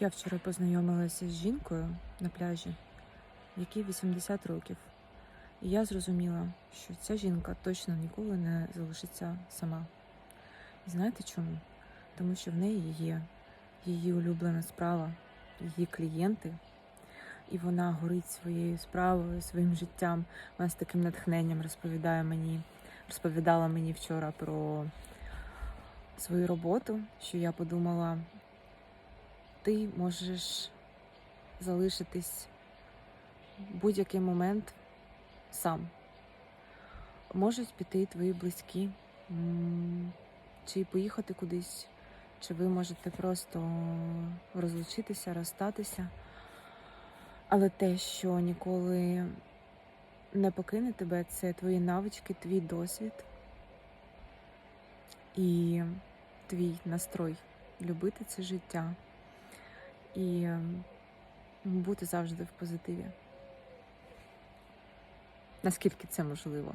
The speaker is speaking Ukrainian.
Я вчора познайомилася з жінкою на пляжі, якій 80 років. І я зрозуміла, що ця жінка точно ніколи не залишиться сама. І знаєте чому? Тому що в неї є її улюблена справа, її клієнти, і вона горить своєю справою, своїм життям. Вона з таким натхненням розповідає мені, розповідала мені вчора про свою роботу, що я подумала, ти можеш залишитись в будь-який момент сам. Можуть піти твої близькі, чи поїхати кудись, чи ви можете просто розлучитися, розстатися. Але те, що ніколи не покине тебе, це твої навички, твій досвід і твій настрой любити це життя і бути завжди в позитиві. Наскільки це можливо?